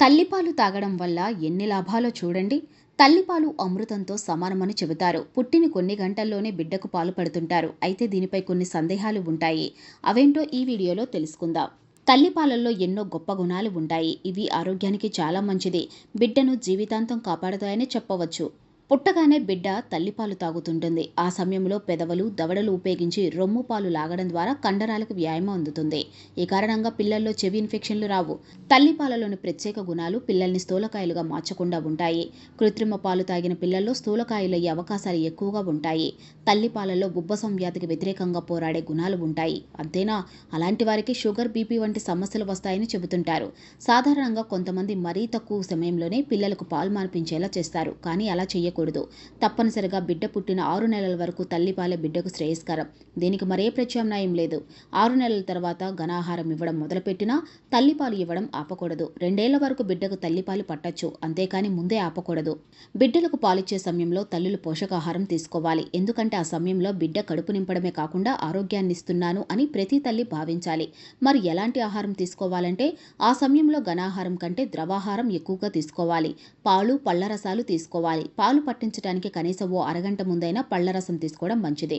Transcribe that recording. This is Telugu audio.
తల్లిపాలు తాగడం వల్ల ఎన్ని లాభాలో చూడండి. తల్లిపాలు అమృతంతో సమానమని చెబుతారు. పుట్టిన కొన్ని గంటల్లోనే బిడ్డకు పాలు పడుతుంటారు. అయితే దీనిపై కొన్ని సందేహాలు ఉంటాయి. అవేంటో ఈ వీడియోలో తెలుసుకుందాం. తల్లిపాలల్లో ఎన్నో గొప్ప గుణాలు ఉంటాయి. ఇవి ఆరోగ్యానికి చాలా మంచిది. బిడ్డను జీవితాంతం కాపాడతాయని చెప్పవచ్చు. పుట్టగానే బిడ్డ తల్లిపాలు తాగుతుంటుంది. ఆ సమయంలో పెదవులు దవడలు ఉపయోగించి రొమ్ము పాలు లాగడం ద్వారా కండరాలకు వ్యాయామం అందుతుంది. ఈ కారణంగా పిల్లల్లో చెవి ఇన్ఫెక్షన్లు రావు. తల్లిపాలలోని ప్రత్యేక గుణాలు పిల్లల్ని స్థూలకాయలుగా మార్చకుండా ఉంటాయి. కృత్రిమ పాలు తాగిన పిల్లల్లో స్థూలకాయలయ్యే అవకాశాలు ఎక్కువగా ఉంటాయి. తల్లిపాలలో బుబ్బసం వ్యాధికి వ్యతిరేకంగా పోరాడే గుణాలు ఉంటాయి. అంతేనా? అలాంటి వారికి షుగర్ బీపీ వంటి సమస్యలు వస్తాయని చెబుతుంటారు. సాధారణంగా కొంతమంది మరీ తక్కువ సమయంలోనే పిల్లలకు పాలు మార్పించేలా చేస్తారు. కానీ అలా చేయకూడదు. తప్పనిసరిగా బిడ్డ పుట్టిన ఆరు నెలల వరకు తల్లిపాలే బిడ్డకు శ్రేయస్కరం. దీనికి మరే ప్రత్యామ్నాయం లేదు. ఆరు నెలల తర్వాత ఘనాహారం ఇవ్వడం మొదలుపెట్టినా తల్లిపాలు ఇవ్వడం ఆపకూడదు. రెండేళ్ళ వరకు బిడ్డకు తల్లిపాలు పట్టచ్చు. అంతేకాని ముందే ఆపకూడదు. బిడ్డలకు పాలిచ్చే సమయంలో తల్లులు పోషకాహారం తీసుకోవాలి. ఎందుకంటే ఆ సమయంలో బిడ్డ కడుపు నింపడమే కాకుండా ఆరోగ్యాన్ని ఇస్తున్నాను అని ప్రతి తల్లి భావించాలి. మరి ఎలాంటి ఆహారం తీసుకోవాలంటే ఆ సమయంలో ఘనాహారం కంటే ద్రవాహారం ఎక్కువగా తీసుకోవాలి. పాలు పళ్ళ రసాలు తీసుకోవాలి. పాలు పట్టించడానికి కనీసం ఓ అరగంట ముందైనా పళ్ళ రసం తీసుకోవడం మంచిది.